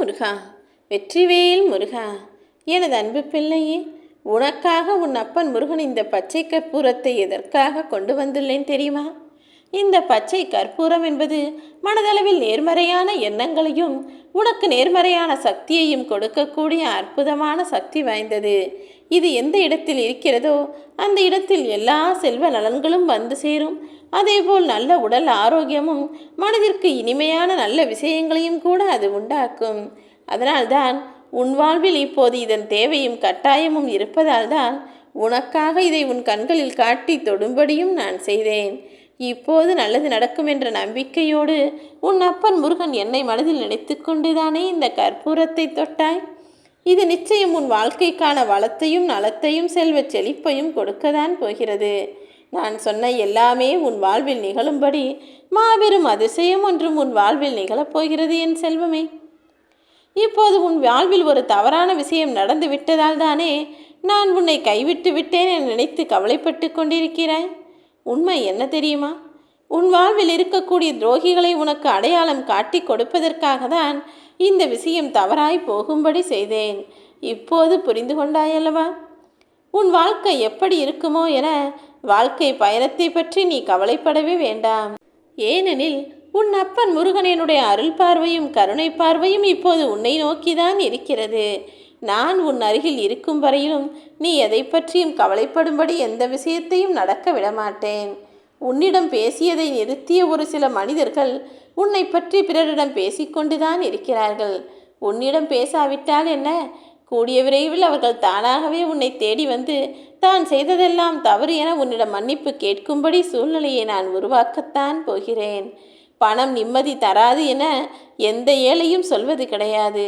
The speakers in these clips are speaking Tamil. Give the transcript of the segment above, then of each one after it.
முருகா வெற்றிவேல் முருகா எனது அன்பு பிள்ளையே உனக்காக உன் அப்பன் முருகன் இந்த பச்சை கற்பூரத்தை எதற்காக கொண்டு வந்துள்ளேன் தெரியுமா? இந்த பச்சை கற்பூரம் என்பது மனதளவில் நேர்மறையான எண்ணங்களையும் உனக்கு நேர்மறையான சக்தியையும் கொடுக்கக்கூடிய அற்புதமான சக்தி வாய்ந்தது. இது எந்த இடத்தில் இருக்கிறதோ அந்த இடத்தில் எல்லா செல்வ நலன்களும் வந்து சேரும். அதேபோல் நல்ல உடல் ஆரோக்கியமும் மனதிற்கு இனிமையான நல்ல விஷயங்களையும் கூட அது உண்டாக்கும். அதனால்தான் உன் வாழ்வில் இப்போது இதன் தேவையும் கட்டாயமும் இருப்பதால்தான் உனக்காக இதை உன் கண்களில் காட்டி தொடும்படியும் நான் செய்தேன். இப்போது நல்லது நடக்கும் என்ற நம்பிக்கையோடு உன் அப்பன் முருகன் என்னை மனதில் நினைத்து கொண்டுதானே இந்த கற்பூரத்தை தொட்டாய்? இது நிச்சயம் உன் வாழ்க்கைக்கான வளத்தையும் நலத்தையும் செல்வச் செழிப்பையும் கொடுக்கத்தான் போகிறது. நான் சொன்ன எல்லாமே உன் வாழ்வில் நிகழும்படி மாபெரும் அதிசயம் ஒன்றும் உன் வாழ்வில் நிகழப்போகிறது என் செல்வமே. இப்போது உன் வாழ்வில் ஒரு தவறான விஷயம் நடந்து விட்டதால் தானே நான் உன்னை கைவிட்டு விட்டேன் என நினைத்து கவலைப்பட்டு கொண்டிருக்கிறாய்? உண்மை என்ன தெரியுமா? உன் வாழ்வில் இருக்கக்கூடிய துரோகிகளை உனக்கு அடையாளம் காட்டி கொடுப்பதற்காக தான் இந்த விஷயம் தவறாய் போகும்படி செய்தேன். இப்போது புரிந்து கொண்டாயல்லவா? உன் வாழ்க்கை எப்படி இருக்குமோ என வாழ்க்கை பயணத்தை பற்றி நீ கவலைப்படவே வேண்டாம். ஏனெனில் உன் அப்பன் முருகனனுடைய அருள் பார்வையும் கருணை பார்வையும் இப்போது உன்னை நோக்கிதான் இருக்கிறது. நான் உன் அருகில் இருக்கும் வரையிலும் நீ எதை பற்றியும் கவலைப்படும்படி எந்த விஷயத்தையும் நடக்க விடமாட்டேன். உன்னிடம் பேசியதை நிறுத்திய ஒரு சில மனிதர்கள் உன்னை பற்றி பிறரிடம் பேசிக்கொண்டுதான் இருக்கிறார்கள். உன்னிடம் பேசாவிட்டால் என்ன? கூடிய விரைவில் அவர்கள் தானாகவே உன்னை தேடி வந்து தான் செய்ததெல்லாம் தவறு என உன்னிடம் மன்னிப்பு கேட்கும்படி சூழ்நிலையை நான் உருவாக்கத்தான் போகிறேன். பணம் நிம்மதி தராது என எந்த ஏழையும் சொல்வது கிடையாது.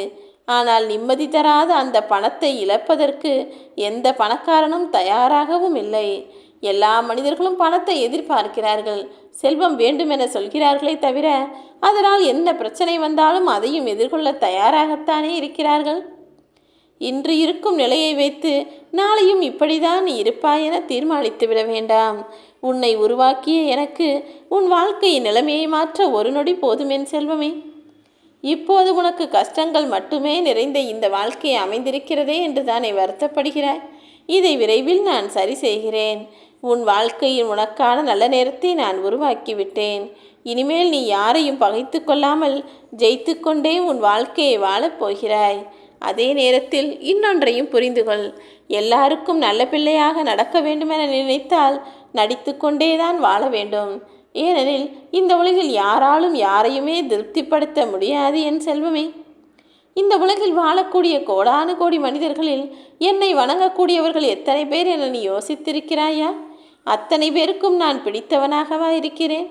ஆனால் நிம்மதி தராத அந்த பணத்தை இழப்பதற்கு எந்த பணக்காரனும் தயாராகவும் இல்லை. எல்லா மனிதர்களும் பணத்தை எதிர்பார்க்கிறார்கள். செல்வம் வேண்டுமென சொல்கிறார்களே தவிர அதனால் என்ன பிரச்சனை வந்தாலும் அதையும் எதிர்கொள்ள தயாராகத்தானே இருக்கிறார்கள்? இன்று இருக்கும் நிலையை வைத்து நாளையும் இப்படிதான் நீ இருப்பாய் என தீர்மானித்து விட வேண்டாம். உன்னை உருவாக்கிய எனக்கு உன் வாழ்க்கையின் நிலைமையை மாற்ற ஒரு நொடி போதுமென் செல்வமே. இப்போது உனக்கு கஷ்டங்கள் மட்டுமே நிறைந்த இந்த வாழ்க்கை அமைந்திருக்கிறதே என்று தானே வருத்தப்படுகிறாய். இதை விரைவில் நான் சரி செய்கிறேன். உன் வாழ்க்கையின் உனக்கான நல்ல நேரத்தை நான் உருவாக்கிவிட்டேன் இனிமேல் நீ யாரையும் பகைத்து கொள்ளாமல் ஜெயித்து கொண்டே உன் வாழ்க்கையை வாழப் போகிறாய். அதே நேரத்தில் இன்னொன்றையும் புரிந்து கொள் எல்லாருக்கும் நல்ல பிள்ளையாக நடக்க வேண்டுமென நினைத்தால் நடித்து கொண்டேதான் வாழ வேண்டும். ஏனெனில் இந்த உலகில் யாராலும் யாரையுமே திருப்திப்படுத்த முடியாது என் செல்வமே. இந்த உலகில் வாழக்கூடிய கோடானு கோடி மனிதர்களில் என்னை வணங்கக்கூடியவர்கள் எத்தனை பேர் என நீ யோசித்திருக்கிறாயா? அத்தனை பேருக்கும் நான் பிடித்தவனாகவா இருக்கிறேன்?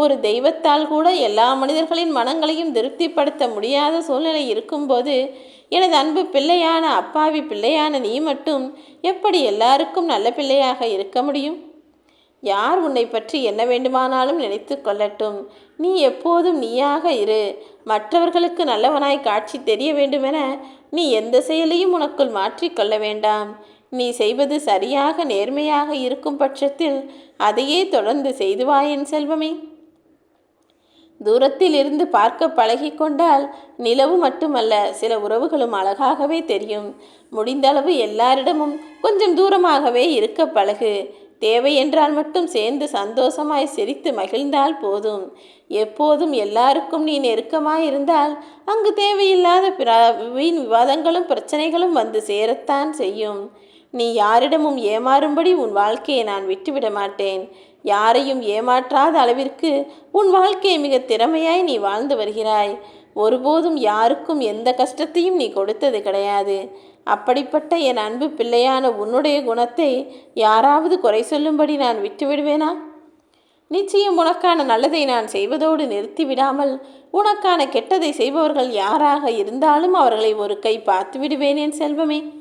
ஒரு தெய்வத்தால் கூட எல்லா மனிதர்களின் மனங்களையும் திருப்திப்படுத்த முடியாத சூழ்நிலை இருக்கும்போது எனது அன்பு பிள்ளையான அப்பாவி பிள்ளையான நீ மட்டும் எப்படி எல்லாருக்கும் நல்ல பிள்ளையாக இருக்க முடியும்? யார் உன்னை பற்றி என்ன வேண்டுமானாலும் நினைத்து கொள்ளட்டும். நீ எப்போதும் நீயாக இரு. மற்றவர்களுக்கு நல்லவனாய் காட்சி தெரிய வேண்டுமென நீ எந்த செயலையும் உனக்குள் மாற்றிக்கொள்ள வேண்டாம். நீ செய்வது சரியாக நேர்மையாக இருக்கும் பட்சத்தில் அதையே தொடர்ந்து செய்து என் செல்வமே. தூரத்தில் இருந்து பார்க்க பழகி கொண்டால் நிலவு மட்டுமல்ல சில உறவுகளும் அழகாகவே தெரியும். முடிந்தளவு எல்லாரிடமும் கொஞ்சம் தூரமாகவே இருக்க பழகு. தேவை என்றால் மட்டும் சேர்ந்து சந்தோஷமாய் சிரித்து மகிழ்ந்தால் போதும். எப்போதும் எல்லாருக்கும் நீ நெருக்கமாய் இருந்தால் அங்கு தேவையில்லாத வீண் விவாதங்களும் பிரச்சனைகளும் வந்து சேரத்தான் செய்யும். நீ யாரிடமும் ஏமாறும்படி உன் வாழ்க்கையை நான் விட்டுவிட மாட்டேன். யாரையும் ஏமாற்றாத அளவிற்கு உன் வாழ்க்கையை மிக திறமையாய் நீ வாழ்ந்து வருகிறாய். ஒருபோதும் யாருக்கும் எந்த கஷ்டத்தையும் நீ கொடுத்தது கிடையாது. அப்படிப்பட்ட என் அன்பு பிள்ளையான உன்னுடைய குணத்தை யாராவது குறை சொல்லும்படி நான் விட்டுவிடுவேனா? நிச்சயம் உனக்கான நல்லதை நான் செய்வதோடு நிறுத்திவிடாமல் உனக்கான கெட்டதை செய்பவர்கள் யாராக இருந்தாலும் அவர்களை ஒரு கை பார்த்து விடுவேனேன் செல்வமே.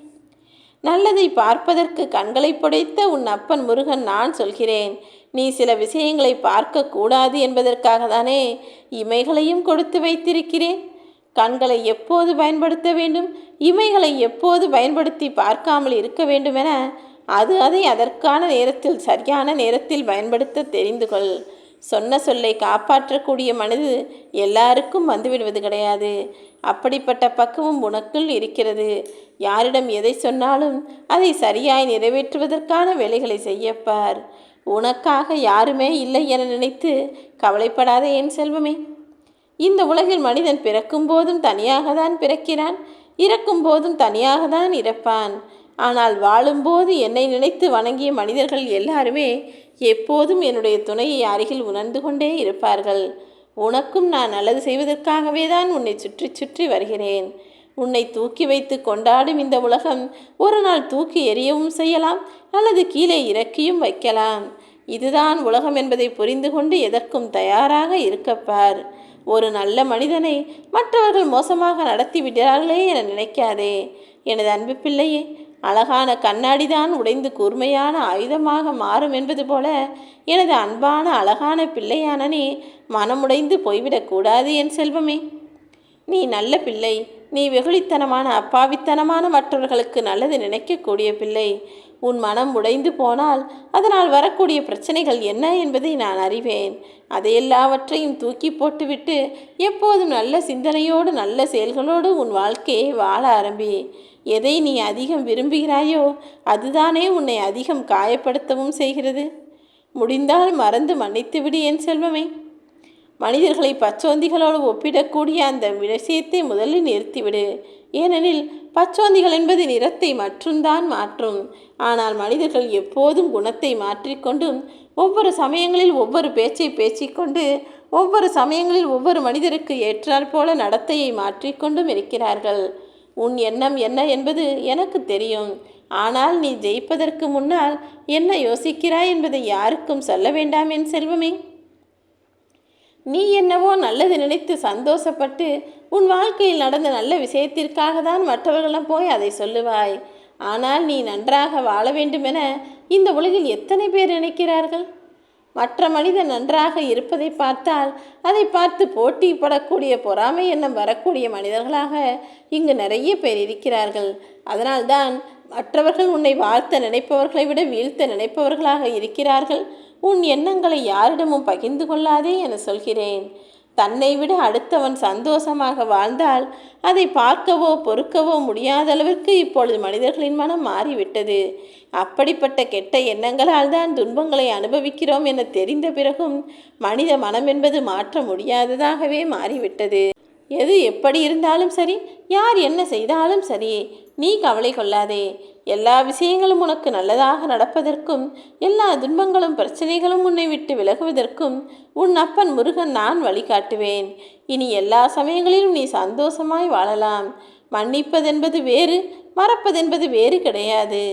நல்லதை பார்ப்பதற்கு கண்களை புடைத்த உன் அப்பன் முருகன் நான் சொல்கிறேன். நீ சில விஷயங்களை பார்க்கக்கூடாது என்பதற்காக தானே இமைகளையும் கொடுத்து வைத்திருக்கிறேன். கண்களை எப்போது பயன்படுத்த வேண்டும்? இமைகளை எப்போது பயன்படுத்தி பார்க்காமல் இருக்க வேண்டுமென அது அதை அதற்கான நேரத்தில் சரியான நேரத்தில் பயன்படுத்த தெரிந்து கொள் சொன்ன சொல்லை காப்பாற்றக்கூடிய மனது எல்லாருக்கும் வந்துவிடுவது கிடையாது. அப்படிப்பட்ட பக்குவம் உனக்குள் இருக்கிறது. யாரிடம் எதை சொன்னாலும் அதை சரியாய் நிறைவேற்றுவதற்கான வேலைகளை செய்யப்பார். உனக்காக யாருமே இல்லை என நினைத்து கவலைப்படாதே என் செல்வமே. இந்த உலகில் மனிதன் பிறக்கும் போதும் தனியாக தான் பிறக்கிறான். இறக்கும் போதும் தனியாக தான் இறப்பான் ஆனால் வாழும்போது என்னை நினைத்து வணங்கிய மனிதர்கள் எல்லாருமே எப்போதும் என்னுடைய துணையை அருகில் உணர்ந்து கொண்டே இருப்பார்கள். உனக்கும் நான் நல்லது செய்வதற்காகவே தான் உன்னை சுற்றி சுற்றி வருகிறேன். உன்னை தூக்கி வைத்து கொண்டாடும் இந்த உலகம் ஒரு நாள் தூக்கி எறியவும் செய்யலாம் அல்லது கீழே இறக்கியும் வைக்கலாம். இதுதான் உலகம் என்பதை புரிந்து கொண்டு எதற்கும் தயாராக இருக்கப்பார் ஒரு நல்ல மனிதனை மற்றவர்கள் மோசமாக நடத்தி விடுகிறார்களே என நினைக்காதே. எனது அன்பு பிள்ளையே அழகான கண்ணாடிதான் உடைந்து கூர்மையான ஆயுதமாக மாறும் என்பது போல எனது அன்பான அழகான பிள்ளையான நீ மனமுடைந்து போய்விடக்கூடாது என் செல்வமே. நீ நல்ல பிள்ளை நீ வெகுளித்தனமான அப்பாவித்தனமான மற்றவர்களுக்கு நல்லது நினைக்கக்கூடிய பிள்ளை. உன் மனம் உடைந்து போனால் அதனால் வரக்கூடிய பிரச்சனைகள் என்ன என்பதை நான் அறிவேன். அதையெல்லாவற்றையும் தூக்கி போட்டுவிட்டு எப்போதும் நல்ல சிந்தனையோடு நல்ல செயல்களோடு உன் வாழ்க்கையை வாழ ஆரம்பி. எதை நீ அதிகம் விரும்புகிறாயோ அதுதானே உன்னை அதிகம் காயப்படுத்தவும் செய்கிறது. முடிந்தால் மறந்து மன்னித்துவிடு என் செல்வமே. மனிதர்களை பச்சோந்திகளோடு ஒப்பிடக்கூடிய அந்த விஷயத்தை முதலில் நிறுத்திவிடு. ஏனெனில் பச்சோந்திகள் என்பது நிறத்தை மற்றும்தான் மாற்றும். ஆனால் மனிதர்கள் எப்போதும் குணத்தை மாற்றிக்கொண்டும் ஒவ்வொரு சமயங்களில் ஒவ்வொரு பேச்சை பேச்சிக்கொண்டு ஒவ்வொரு சமயங்களில் ஒவ்வொரு மனிதருக்கு ஏற்றாற்போல நடத்தையை மாற்றிக்கொண்டும் இருக்கிறார்கள். உன் எண்ணம் என்ன என்பது எனக்கு தெரியும். ஆனால் நீ ஜெயிப்பதற்கு முன்னால் என்ன யோசிக்கிறாய் என்பதை யாருக்கும் சொல்ல வேண்டாம் என் செல்வமே. நீ என்னவோ நல்லது நினைத்து சந்தோஷப்பட்டு உன் வாழ்க்கையில் நடந்த நல்ல விஷயத்திற்காக தான் மற்றவர்களிடம் போய் அதை சொல்லுவாய். ஆனால் நீ நன்றாக வாழ வேண்டுமென இந்த உலகில் எத்தனை பேர் நினைக்கிறார்கள்? மற்ற மனிதன் நன்றாக இருப்பதை பார்த்தால் அதை பார்த்து போட்டி படக்கூடிய பொறாமை எண்ணம் வரக்கூடிய மனிதர்களாக இங்கு நிறைய பேர் இருக்கிறார்கள். அதனால்தான் மற்றவர்கள் உன்னை வாழ்த்த நினைப்பவர்களை விட வீழ்த்த நினைப்பவர்களாக இருக்கிறார்கள். உன் எண்ணங்களை யாரிடமும் பகிர்ந்து கொள்ளாதே என சொல்கிறேன். தன்னை விட அடுத்தவன் சந்தோஷமாக வாழ்ந்தால் அதை பார்க்கவோ பொறுக்கவோ முடியாத அளவிற்கு இப்பொழுது மனிதர்களின் மனம் மாறிவிட்டது. அப்படிப்பட்ட கெட்ட எண்ணங்களால் தான் துன்பங்களை அனுபவிக்கிறோம் என தெரிந்த பிறகும் மனித மனம் என்பது மாற்ற முடியாததாகவே மாறிவிட்டது. எது எப்படி இருந்தாலும் சரி யார் என்ன செய்தாலும் சரி நீ கவலை கொள்ளாதே. எல்லா விஷயங்களும் உனக்கு நல்லதாக நடப்பதற்கும் எல்லா துன்பங்களும் பிரச்சனைகளும் உன்னை விட்டு விலகுவதற்கும் உன் அப்பன் முருகன் நான் வழிகாட்டுவேன் இனி எல்லா சமயங்களிலும் நீ சந்தோஷமாய் வாழலாம். மன்னிப்பதென்பது வேறு மறப்பதென்பது வேறு கிடையாது.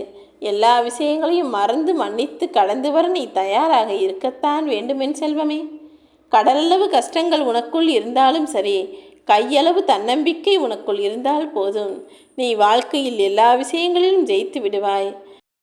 எல்லா விஷயங்களையும் மறந்து மன்னித்து கடந்து வர நீ தயாராக இருக்கத்தான் வேண்டுமென் செல்வமே. கடலளவு கஷ்டங்கள் உனக்குள் இருந்தாலும் சரி கையளவு தன்னம்பிக்கை உனக்குள் இருந்தால் போதும். நீ வாழ்க்கையில் எல்லா விஷயங்களிலும் ஜெயித்து விடுவாய்.